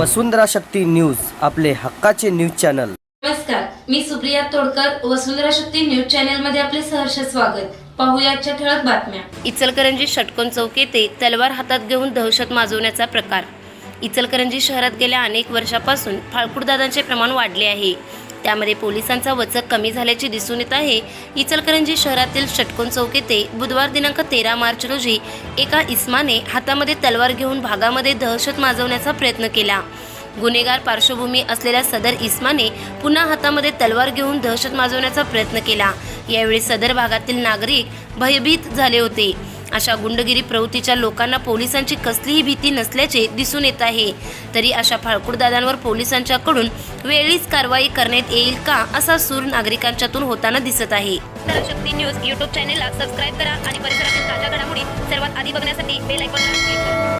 वसुंधरा Shakti news आपले हक्काचे news channel. नमस्कार मी सुप्रिया तोडकर वसुंधरा शक्ती न्यूज चॅनलमध्ये आपले सहर्ष स्वागत. पाहुयाच्या ठळक बातम्या. इचलकरंजी षटकोन चौक येथे तलवार हातात घेऊन दहशत माजवण्याचा प्रकार. इचलकरंजी शहरात गेल्या अनेक वर्षापासून फाळकुडदादांचे प्रमाण वाढले आहे. त्यामध्ये पोलिसांचा वचक कमी झाल्याचे दिसून येत आहे. इचलकरंजी शहरातील षटकोन चौक येथे बुधवार दिनांक तेरा मार्च रोजी एका इस्माने हातामध्ये तलवार घेऊन भागामध्ये दहशत माजवण्याचा प्रयत्न केला. गुन्हेगार पार्श्वभूमी असलेल्या सदर इस्माने पुन्हा हातामध्ये तलवार घेऊन दहशत माजवण्याचा प्रयत्न केला. यावेळी सदर भागातील नागरिक भयभीत झाले होते. अशा गुंडगिरी प्रवृत्तीच्या लोकांना पोलिसांची कसलीही भीती नसल्याचे दिसून येत आहे. तरी अशा फाळकुडदादांवर पोलिसांच्याकडून वेळीच कारवाई करण्यात येईल का असा सूर नागरिकांच्यातून होताना दिसत आहे. शक्ती न्यूज युट्यूब चॅनेलला सबस्क्राईब करा आणि परिसरातील ताज्या घडामोडी सर्वात आधी बघण्यासाठी बेल आयकॉनला